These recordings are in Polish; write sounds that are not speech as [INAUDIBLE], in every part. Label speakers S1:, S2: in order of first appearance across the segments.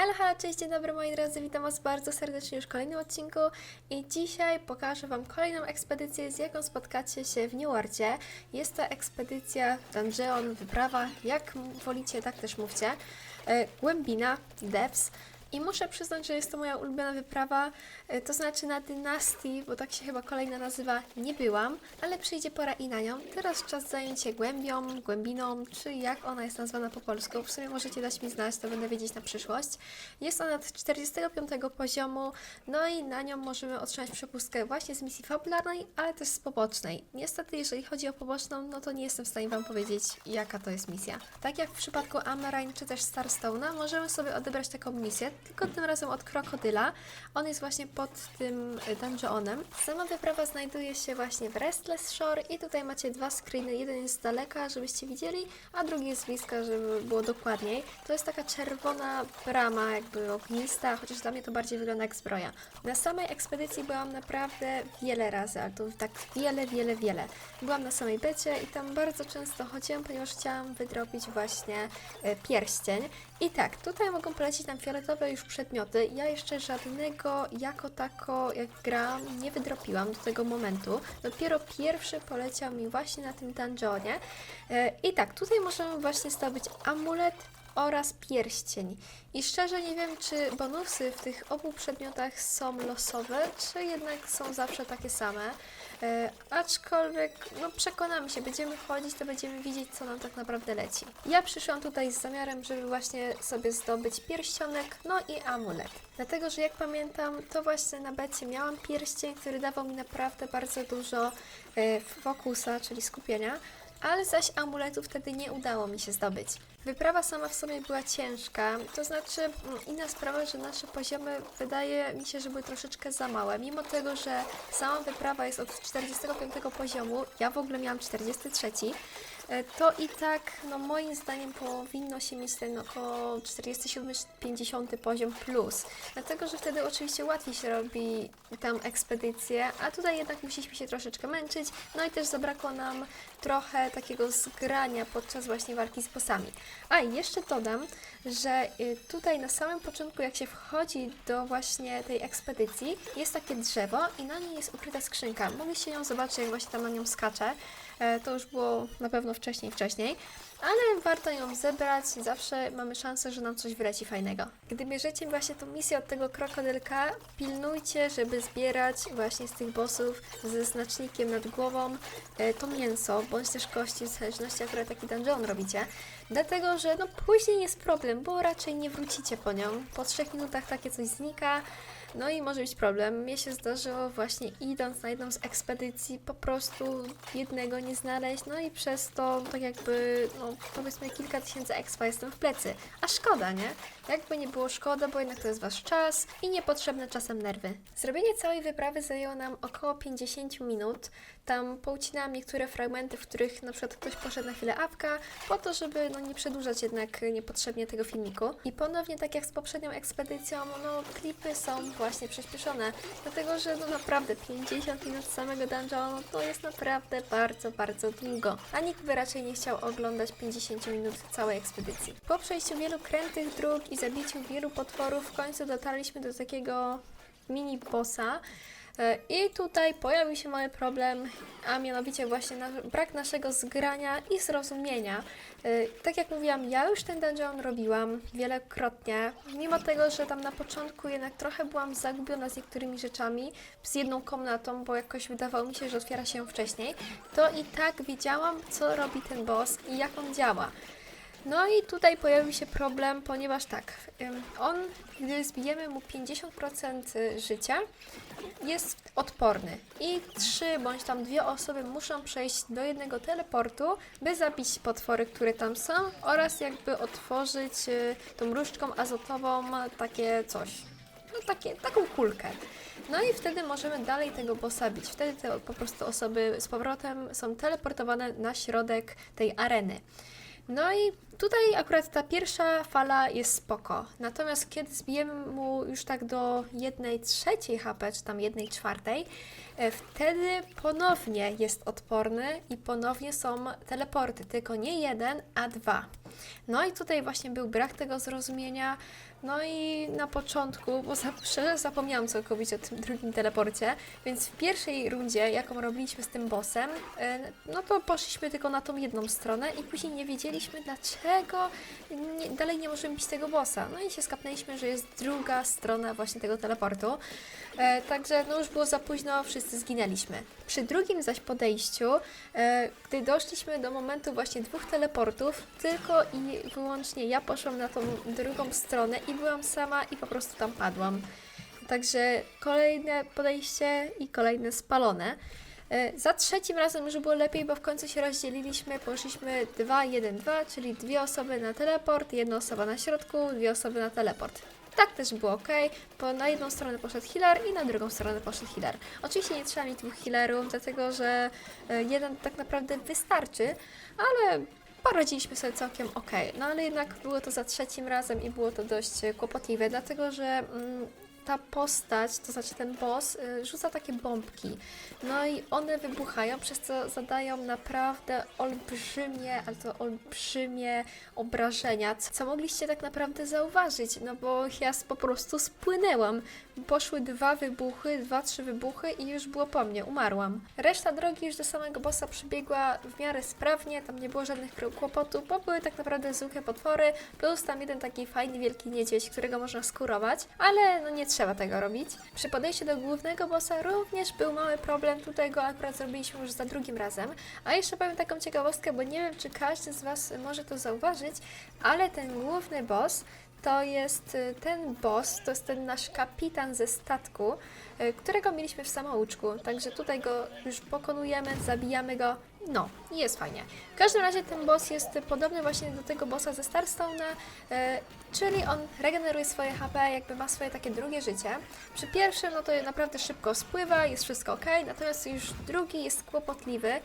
S1: Halo, halo, cześć, dzień dobry moi drodzy, witam Was bardzo serdecznie już w kolejnym odcinku i dzisiaj pokażę Wam kolejną ekspedycję, z jaką spotkacie się w New Worldzie. Jest to ekspedycja Dungeon, wyprawa, jak wolicie, tak też mówcie, e, Głębina, Depths. I muszę przyznać, że jest to moja ulubiona wyprawa, e, to znaczy na Dynastii, bo tak się chyba kolejna nazywa, nie byłam, ale przyjdzie pora i na nią. Teraz czas zająć się głębią, głębiną, czy jak ona jest nazwana po polsku. W sumie możecie dać mi znać, to będę wiedzieć na przyszłość. Jest ona od 45 poziomu, no i na nią możemy otrzymać przepustkę właśnie z misji fabularnej, ale też z pobocznej. Niestety, jeżeli chodzi o poboczną, no to nie jestem w stanie Wam powiedzieć, jaka to jest misja. Tak jak w przypadku Amarine czy też Starstone'a, możemy sobie odebrać taką misję, tylko tym razem od krokodyla. On jest właśnie pod tym dungeonem. Sama wyprawa znajduje się właśnie w Restless Shore i tutaj macie dwa screeny. Jeden jest z daleka, żebyście widzieli, a drugi jest z bliska, żeby było dokładniej. To jest taka czerwona brama, jakby ognista, chociaż dla mnie to bardziej wygląda jak zbroja. Na samej ekspedycji byłam naprawdę wiele razy, ale to tak wiele, wiele, wiele. Byłam na samej becie i tam bardzo często chodziłam, ponieważ chciałam wydrobić właśnie e, pierścień. I tak, tutaj mogą polecić nam fioletowe już przedmioty. Ja jeszcze żadnego jako tako, jak gram, nie wydropiłam do tego momentu. Dopiero pierwszy poleciał mi właśnie na tym dungeonie. E, I tak, tutaj możemy właśnie zdobyć amulet oraz pierścień. I szczerze nie wiem, czy bonusy w tych obu przedmiotach są losowe, czy jednak są zawsze takie same. E, aczkolwiek, no przekonamy się, będziemy chodzić, to będziemy widzieć, co nam tak naprawdę leci. Ja przyszłam tutaj z zamiarem, żeby właśnie sobie zdobyć pierścionek, no i amulet. Dlatego, że jak pamiętam, to właśnie na becie miałam pierścień, który dawał mi naprawdę bardzo dużo e, fokusa, czyli skupienia, ale zaś amuletu wtedy nie udało mi się zdobyć. Wyprawa sama w sobie była ciężka, to znaczy mm, inna sprawa, że nasze poziomy wydaje mi się, że były troszeczkę za małe. Mimo tego, że sama wyprawa jest od 45 poziomu, ja w ogóle miałam 43, e, to i tak, no moim zdaniem powinno się mieć ten około 47-50 poziom plus. Dlatego, że wtedy oczywiście łatwiej się robi tam ekspedycję, a tutaj jednak musieliśmy się troszeczkę męczyć, no i też zabrakło nam trochę takiego zgrania podczas właśnie walki z bossami. A i jeszcze dodam, że y, tutaj na samym początku, jak się wchodzi do właśnie tej ekspedycji, jest takie drzewo i na niej jest ukryta skrzynka. Mogliście ją zobaczyć, jak właśnie tam na nią skacze. E, To już było na pewno wcześniej, wcześniej. Ale warto ją zebrać, zawsze mamy szansę, że nam coś wyleci fajnego. Gdy bierzecie właśnie tą misję od tego krokodylka, pilnujcie, żeby zbierać właśnie z tych bossów ze znacznikiem nad głową e, to mięso, bądź też kości, w zależności akurat jaki dungeon robicie. Dlatego, że no później jest problem, bo raczej nie wrócicie po nią. Po trzech minutach takie coś znika. No i może być problem. Mnie się zdarzyło właśnie idąc na jedną z ekspedycji po prostu jednego nie znaleźć, no i przez to tak jakby, no powiedzmy kilka tysięcy expa jestem w plecy. A szkoda, nie? Jakby nie było szkoda, bo jednak to jest Wasz czas i niepotrzebne czasem nerwy. Zrobienie całej wyprawy zajęło nam około 50 minut. Tam poucinałam niektóre fragmenty, w których na przykład ktoś poszedł na chwilę awka, po to, żeby no, nie przedłużać jednak niepotrzebnie tego filmiku. I ponownie, tak jak z poprzednią ekspedycją, no klipy są właśnie przyspieszone, dlatego że no naprawdę 50 minut samego dungeonu to jest naprawdę bardzo, bardzo długo. A nikt by raczej nie chciał oglądać 50 minut całej ekspedycji. Po przejściu wielu krętych dróg i zabiciu wielu potworów w końcu dotarliśmy do takiego mini bossa. E, I tutaj pojawił się mały problem, a mianowicie właśnie brak naszego zgrania i zrozumienia. E, Tak jak mówiłam, ja już ten dungeon robiłam wielokrotnie, mimo tego, że tam na początku jednak trochę byłam zagubiona z niektórymi rzeczami, z jedną komnatą, bo jakoś wydawało mi się, że otwiera się wcześniej, to i tak wiedziałam, co robi ten boss i jak on działa. No i tutaj pojawił się problem, ponieważ tak, on, gdy zbijemy mu 50% życia, jest odporny i trzy bądź tam dwie osoby muszą przejść do jednego teleportu, by zabić potwory, które tam są oraz jakby otworzyć y, tą różdżką azotową takie coś. No takie, taką kulkę. No i wtedy możemy dalej tego bossa bić. Wtedy te po prostu osoby z powrotem są teleportowane na środek tej areny. No i tutaj akurat ta pierwsza fala jest spoko. Natomiast kiedy zbijemy mu już tak do jednej trzeciej HP, czy tam jednej czwartej, e, wtedy ponownie jest odporny i ponownie są teleporty. Tylko nie jeden, a dwa. No i tutaj właśnie był brak tego zrozumienia. No i na początku, bo za, szczerze zapomniałam całkowicie o tym drugim teleporcie, więc w pierwszej rundzie, jaką robiliśmy z tym bossem, e, no to poszliśmy tylko na tą jedną stronę i później nie wiedzieliśmy dlaczego nie, dalej nie możemy bić tego bossa. No i się skapnęliśmy, że jest druga strona właśnie tego teleportu. E, także no już było za późno, wszyscy zginęliśmy. Przy drugim zaś podejściu, e, gdy doszliśmy do momentu właśnie dwóch teleportów, tylko i wyłącznie ja poszłam na tą drugą stronę i byłam sama i po prostu tam padłam. Także kolejne podejście i kolejne spalone. E, Za trzecim razem już było lepiej, bo w końcu się rozdzieliliśmy, poszliśmy 2, 1, 2, czyli dwie osoby na teleport, jedna osoba na środku, dwie osoby na teleport. Tak też było ok, bo na jedną stronę poszedł healer i na drugą stronę poszedł healer. Oczywiście nie trzeba mieć dwóch healerów, dlatego że e, jeden tak naprawdę wystarczy, ale poradziliśmy sobie całkiem ok. No ale jednak było to za trzecim razem i było to dość e, kłopotliwe, dlatego że mm, ta postać, to znaczy ten boss, y, rzuca takie bombki. No i one wybuchają, przez co zadają naprawdę olbrzymie, ale to olbrzymie obrażenia, co mogliście tak naprawdę zauważyć, no bo ja po prostu spłynęłam. Poszły dwa wybuchy, dwa, trzy wybuchy i już było po mnie, umarłam. Reszta drogi już do samego bossa przebiegła w miarę sprawnie, tam nie było żadnych kłopotów, bo były tak naprawdę zwykłe potwory, plus tam jeden taki fajny wielki niedźwiedź, którego można skurować, ale no nie trzeba tego robić. Przy podejściu do głównego bossa również był mały problem, tutaj go akurat zrobiliśmy już za drugim razem. A jeszcze powiem taką ciekawostkę, bo nie wiem, czy każdy z Was może to zauważyć, ale ten główny boss to jest y, ten boss, to jest ten nasz kapitan ze statku, y, którego mieliśmy w samouczku. Także tutaj go już pokonujemy, zabijamy go. No, jest fajnie. W każdym razie ten boss jest podobny właśnie do tego bossa ze Starstone'a, e, czyli on regeneruje swoje HP, jakby ma swoje takie drugie życie. Przy pierwszym, no to naprawdę szybko spływa, jest wszystko ok, natomiast już drugi jest kłopotliwy,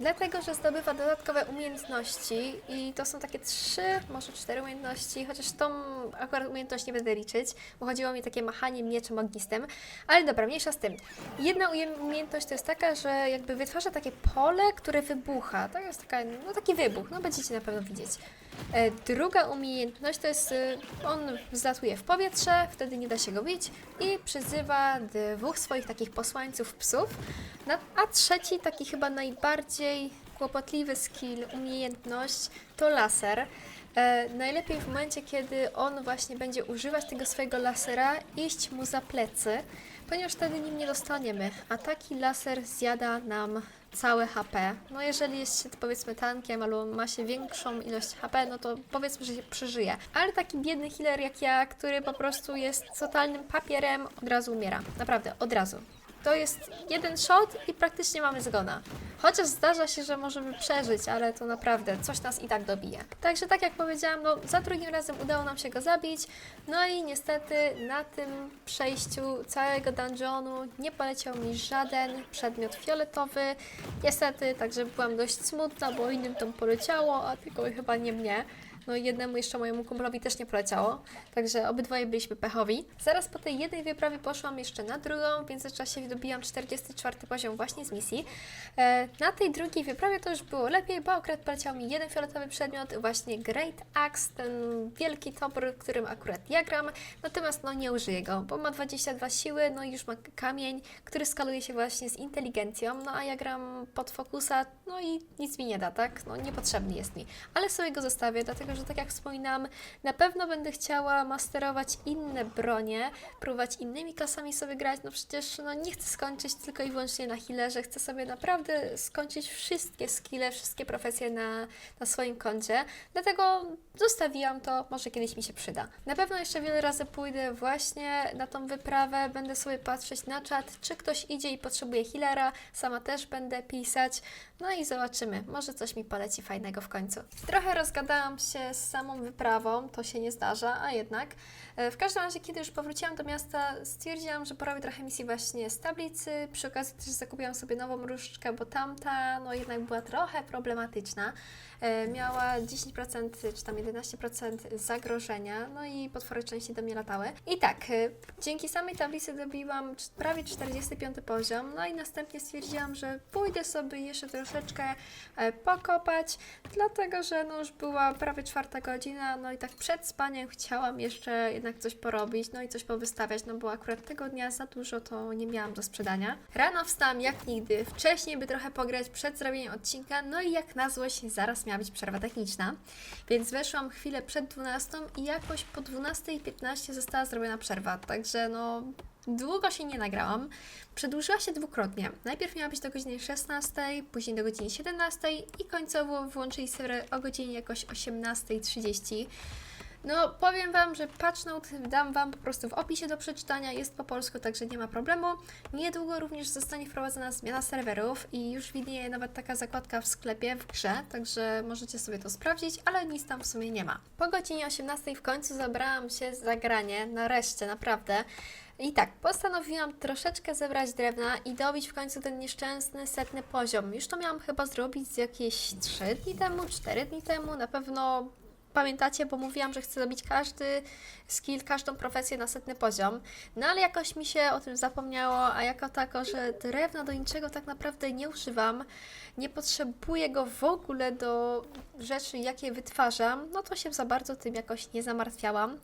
S1: dlatego że zdobywa dodatkowe umiejętności i to są takie trzy, może cztery umiejętności, chociaż tą akurat umiejętność nie będę liczyć, bo chodziło mi takie machanie mieczem ognistym, ale dobra, mniejsza z tym. Jedna umiejętność to jest taka, że jakby wytwarza takie pole, które wybucha. To jest taka, no taki wybuch, no będziecie na pewno widzieć. E, druga umiejętność to jest, y, on zlatuje w powietrze, wtedy nie da się go bić i przyzywa dwóch swoich takich posłańców psów. A trzeci, taki chyba najbardziej kłopotliwy skill, umiejętność to laser. E, najlepiej w momencie, kiedy on właśnie będzie używać tego swojego lasera, iść mu za plecy, ponieważ wtedy nim nie dostaniemy, a taki laser zjada nam całe HP. No jeżeli jest się powiedzmy tankiem albo ma się większą ilość HP, no to powiedzmy, że się przeżyje. Ale taki biedny healer jak ja, który po prostu jest totalnym papierem, od razu umiera. Naprawdę, od razu. To jest jeden shot i praktycznie mamy zgona. Chociaż zdarza się, że możemy przeżyć, ale to naprawdę coś nas i tak dobije. Także tak jak powiedziałam, no za drugim razem udało nam się go zabić. No i niestety na tym przejściu całego dungeonu nie poleciał mi żaden przedmiot fioletowy. Niestety, także byłam dość smutna, bo innym tam poleciało, a tylko chyba nie mnie. No jednemu jeszcze mojemu kumplowi też nie poleciało, także obydwoje byliśmy pechowi. Zaraz po tej jednej wyprawie poszłam jeszcze na drugą, w międzyczasie dobiłam 44 poziom właśnie z misji. E, na tej drugiej wyprawie to już było lepiej, bo akurat poleciał mi jeden fioletowy przedmiot, właśnie Great Axe, ten wielki topór, którym akurat ja gram, natomiast no nie użyję go, bo ma 22 siły, no i już ma kamień, który skaluje się właśnie z inteligencją, no a ja gram pod fokusa, no i nic mi nie da, tak? No niepotrzebny jest mi, ale sobie go zostawię, dlatego że tak jak wspominałam, na pewno będę chciała masterować inne bronie, próbować innymi klasami sobie grać, no przecież no nie chcę skończyć tylko i wyłącznie na healerze, chcę sobie naprawdę skończyć wszystkie skille, wszystkie profesje na, na swoim koncie, dlatego zostawiłam to, może kiedyś mi się przyda. Na pewno jeszcze wiele razy pójdę właśnie na tą wyprawę, będę sobie patrzeć na czat, czy ktoś idzie i potrzebuje healera, sama też będę pisać, no i zobaczymy, może coś mi poleci fajnego w końcu. Trochę rozgadałam się z samą wyprawą, to się nie zdarza, a jednak. E, W każdym razie, kiedy już powróciłam do miasta, stwierdziłam, że porobię trochę misji właśnie z tablicy. Przy okazji też zakupiłam sobie nową różdżkę, bo tamta no jednak była trochę problematyczna. E, Miała 10% czy tam 11% zagrożenia, no i potwory częściej do mnie latały. I tak, e, dzięki samej tablicy dobiłam prawie 45 poziom, no i następnie stwierdziłam, że pójdę sobie jeszcze troszeczkę pokopać, dlatego że no już była prawie czwarta godzina, no i tak przed spaniem chciałam jeszcze jednak coś porobić, no i coś powystawiać, no bo akurat tego dnia za dużo to nie miałam do sprzedania. Rano wstałam jak nigdy, wcześniej by trochę pograć przed zrobieniem odcinka, no i jak na złość zaraz miała być przerwa techniczna, więc weszłam chwilę przed 12 i jakoś po 12.15 została zrobiona przerwa, także no długo się nie nagrałam. Przedłużyła się dwukrotnie. Najpierw miała być do godziny 16, później do godziny 17 i końcowo włączyli serwer o godzinie jakoś 18.30. No, powiem Wam, że patch note dam Wam po prostu w opisie do przeczytania, jest po polsku, także nie ma problemu. Niedługo również zostanie wprowadzona zmiana serwerów i już widnieje nawet taka zakładka w sklepie, w grze, także możecie sobie to sprawdzić, ale nic tam w sumie nie ma. Po godzinie 18 w końcu zabrałam się za granie, nareszcie, naprawdę. I tak, postanowiłam troszeczkę zebrać drewna i dobić w końcu ten nieszczęsny setny poziom. Już to miałam chyba zrobić z jakieś 3 dni temu, 4 dni temu, na pewno pamiętacie, bo mówiłam, że chcę robić każdy skill, każdą profesję na setny poziom. No ale jakoś mi się o tym zapomniało, a jako tako, że drewna do niczego tak naprawdę nie używam, nie potrzebuję go w ogóle do rzeczy, jakie wytwarzam, no to się za bardzo tym jakoś nie zamartwiałam.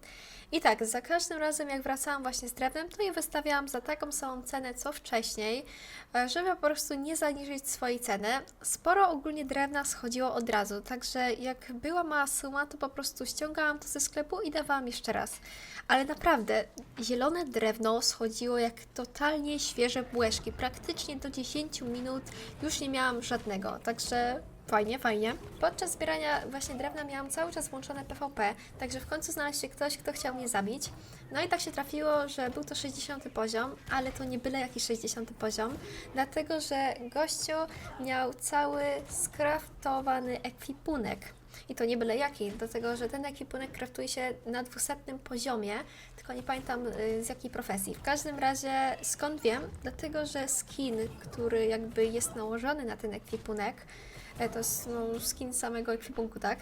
S1: I tak, za każdym razem jak wracałam właśnie z drewnem, to je wystawiałam za taką samą cenę co wcześniej, e, żeby po prostu nie zaniżyć swojej ceny. Sporo ogólnie drewna schodziło od razu, także jak była mała suma, to po prostu ściągałam to ze sklepu i dawałam jeszcze raz. Ale naprawdę, zielone drewno schodziło jak totalnie świeże błeszki. Praktycznie do 10 minut już nie miałam żadnego, także Fajnie, fajnie. Podczas zbierania właśnie drewna miałam cały czas włączone PvP, także w końcu znalazł się ktoś, kto chciał mnie zabić. No i tak się trafiło, że był to 60 poziom, ale to nie byle jaki 60 poziom, dlatego że gościu miał cały skraftowany ekwipunek. I to nie byle jaki, dlatego że ten ekwipunek kraftuje się na 200 poziomie, tylko nie pamiętam y, z jakiej profesji. W każdym razie skąd wiem? Dlatego, że skin, który jakby jest nałożony na ten ekwipunek, To jest no, skin samego ekwipunku, tak?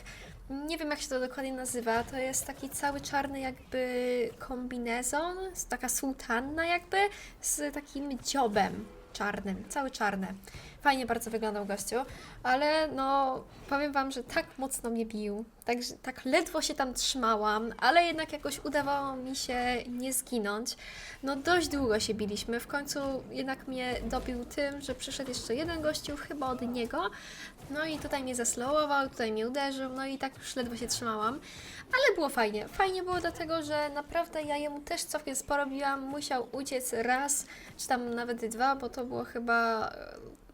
S1: Nie wiem, jak się to dokładnie nazywa. To jest taki cały czarny jakby kombinezon, taka sułtanna jakby, z takim dziobem czarnym, cały czarny. Fajnie bardzo wyglądał gościu, ale no powiem Wam, że tak mocno mnie bił, tak, tak ledwo się tam trzymałam, ale jednak jakoś udawało mi się nie zginąć. No dość długo się biliśmy, w końcu jednak mnie dobił tym, że przyszedł jeszcze jeden gościu, chyba od niego, no i tutaj mnie zaslowował, tutaj mnie uderzył, no i tak już ledwo się trzymałam. Ale było fajnie. Fajnie było dlatego, że naprawdę ja jemu też całkiem sporo biłam. Musiał uciec raz, czy tam nawet dwa, bo to było chyba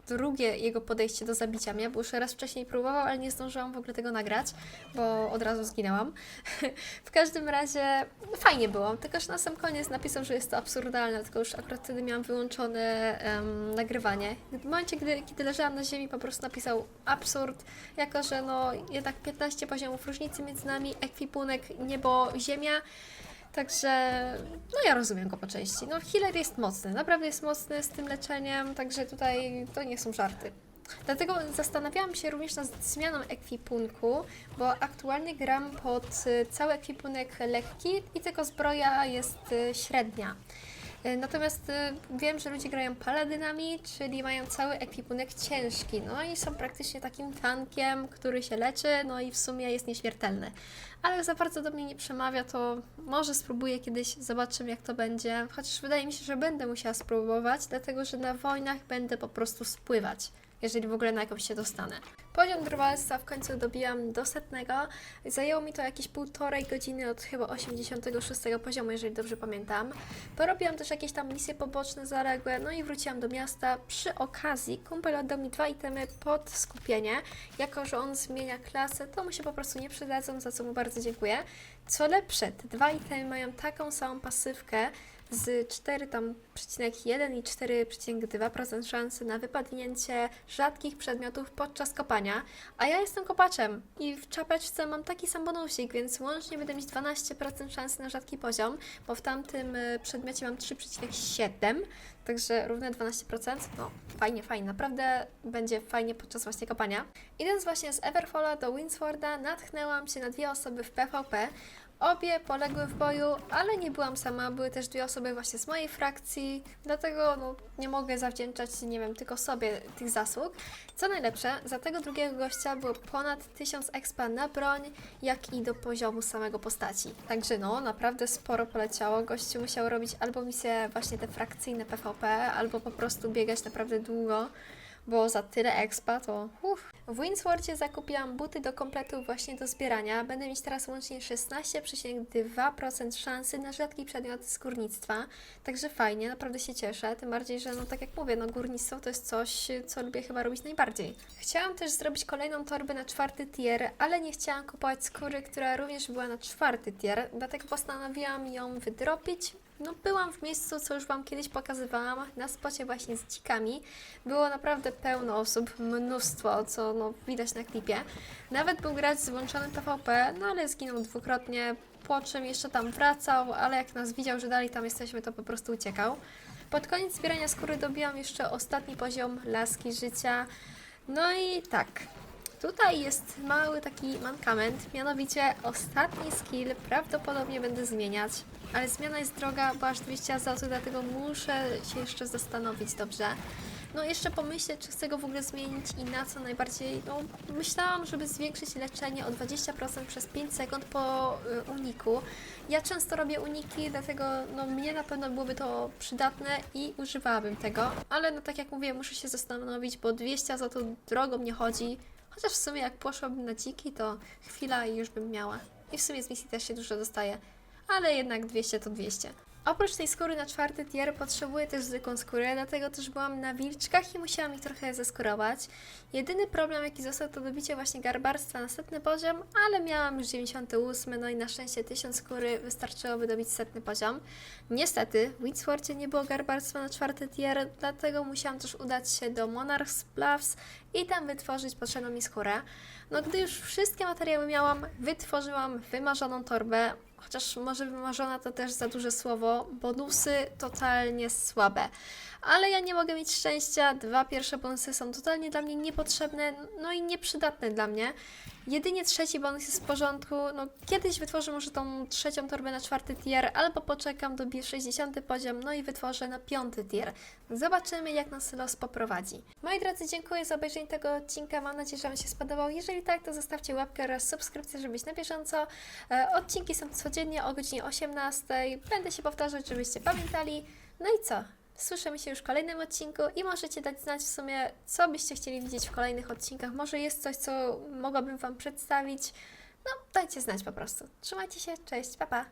S1: drugie jego podejście do zabicia mnie, bo już raz wcześniej próbował, ale nie zdążyłam w ogóle tego nagrać, bo od razu zginęłam. [LAUGHS] w każdym razie fajnie było, tylko że na sam koniec napisał, że jest to absurdalne, tylko już akurat wtedy miałam wyłączone em, nagrywanie. W momencie, gdy, kiedy leżałam na ziemi, po prostu napisał absurd, jako że no jednak 15 poziomów różnicy między nami, ekwipunek, niebo, ziemia, Także, no ja rozumiem go po części. No, healer jest mocny, naprawdę jest mocny z tym leczeniem, także tutaj to nie są żarty. Dlatego zastanawiałam się również nad zmianą ekwipunku, bo aktualnie gram pod y, cały ekwipunek lekki i tylko zbroja jest y, średnia. Y, Natomiast y, wiem, że ludzie grają paladynami, czyli mają cały ekwipunek ciężki, no i są praktycznie takim tankiem, który się leczy, no i w sumie jest nieśmiertelny. Ale za bardzo do mnie nie przemawia, to może spróbuję kiedyś, zobaczymy jak to będzie. Chociaż wydaje mi się, że będę musiała spróbować, dlatego że na wojnach będę po prostu spływać, jeżeli w ogóle na jakąś się dostanę. Poziom drwalstwa w końcu dobiłam do setnego. Zajęło mi to jakieś półtorej godziny od chyba 86 poziomu, jeżeli dobrze pamiętam. Porobiłam też jakieś tam misje poboczne zaległe, no i wróciłam do miasta. Przy okazji kumpel oddał mi dwa itemy pod skupienie. Jako, że on zmienia klasę, to mu się po prostu nie przydadzą, za co mu bardzo dziękuję. Co lepsze, te dwa itemy mają taką samą pasywkę, z 4 tam przecinek 1 i 4,2% szansy na wypadnięcie rzadkich przedmiotów podczas kopania, a ja jestem kopaczem i w czapeczce mam taki sam bonusik, więc łącznie będę mieć 12% szansy na rzadki poziom, bo w tamtym y, przedmiocie mam 3,7, także równe 12%. No fajnie, fajnie, naprawdę będzie fajnie podczas właśnie kopania. Idąc właśnie z Everfalla do Winsworda, natchnęłam się na dwie osoby w PvP. Obie poległy w boju, ale nie byłam sama, były też dwie osoby właśnie z mojej frakcji, dlatego no, nie mogę zawdzięczać, nie wiem, tylko sobie tych zasług. Co najlepsze, za tego drugiego gościa było ponad 1000 expa na broń, jak i do poziomu samego postaci. Także no, naprawdę sporo poleciało. Gościu musiał robić albo misje właśnie te frakcyjne PvP, albo po prostu biegać naprawdę długo bo za tyle expa to uff. W Windswordzie zakupiłam buty do kompletu właśnie do zbierania. Będę mieć teraz łącznie 16,2% szansy na rzadki przedmiot z górnictwa. Także fajnie, naprawdę się cieszę. Tym bardziej, że no tak jak mówię, no górnictwo to jest coś, co lubię chyba robić najbardziej. Chciałam też zrobić kolejną torbę na czwarty tier, ale nie chciałam kupować skóry, która również była na czwarty tier, dlatego postanowiłam ją wydropić. No, byłam w miejscu, co już Wam kiedyś pokazywałam, na spocie właśnie z dzikami. Było naprawdę pełno osób, mnóstwo, co no, widać na klipie. Nawet był grać z włączonym PvP, no ale zginął dwukrotnie, po czym jeszcze tam wracał, ale jak nas widział, że dalej tam jesteśmy, to po prostu uciekał. Pod koniec zbierania skóry dobiłam jeszcze ostatni poziom laski życia. No i tak, Tutaj jest mały taki mankament, mianowicie ostatni skill prawdopodobnie będę zmieniać, ale zmiana jest droga, bo aż 200 azotu, dlatego muszę się jeszcze zastanowić dobrze. No jeszcze pomyśleć, czy chcę go w ogóle zmienić i na co najbardziej, no myślałam, żeby zwiększyć leczenie o 20% przez 5 sekund po y, uniku. Ja często robię uniki, dlatego no mnie na pewno byłoby to przydatne i używałabym tego, ale no tak jak mówię, muszę się zastanowić, bo 200 azotu drogo mnie chodzi, Chociaż w sumie jak poszłabym na dziki, to chwila i już bym miała. I w sumie z misji też się dużo dostaje. Ale jednak 200 to 200. Oprócz tej skóry na czwarty tier potrzebuję też zwykłą skórę, dlatego też byłam na wilczkach i musiałam ich trochę zeskurować. Jedyny problem jaki został to dobicie właśnie garbarstwa na setny poziom, ale miałam już 98, no i na szczęście 1000 skóry wystarczyłoby dobić setny poziom. Niestety w Windswordzie nie było garbarstwa na czwarty tier, dlatego musiałam też udać się do Monarch's Bluffs i tam wytworzyć potrzebną mi skórę. No gdy już wszystkie materiały miałam, wytworzyłam wymarzoną torbę, chociaż może wymarzona to też za duże słowo, bonusy totalnie słabe. Ale ja nie mogę mieć szczęścia, dwa pierwsze bonusy są totalnie dla mnie niepotrzebne, no i nieprzydatne dla mnie. Jedynie trzeci bonus jest w porządku, no kiedyś wytworzę może tą trzecią torbę na czwarty tier, albo poczekam, dobiję 60 poziom, no i wytworzę na piąty tier. Zobaczymy jak nas los poprowadzi. Moi drodzy, dziękuję za obejrzenie tego odcinka, mam nadzieję, że Wam się spodobał. Jeżeli tak, to zostawcie łapkę oraz subskrypcję, żeby być na bieżąco. E, odcinki są codziennie o godzinie 18, będę się powtarzać, żebyście pamiętali. No i co? Słyszymy się już w kolejnym odcinku i możecie dać znać w sumie, co byście chcieli widzieć w kolejnych odcinkach. Może jest coś, co mogłabym Wam przedstawić. No, dajcie znać po prostu. Trzymajcie się, cześć, pa pa!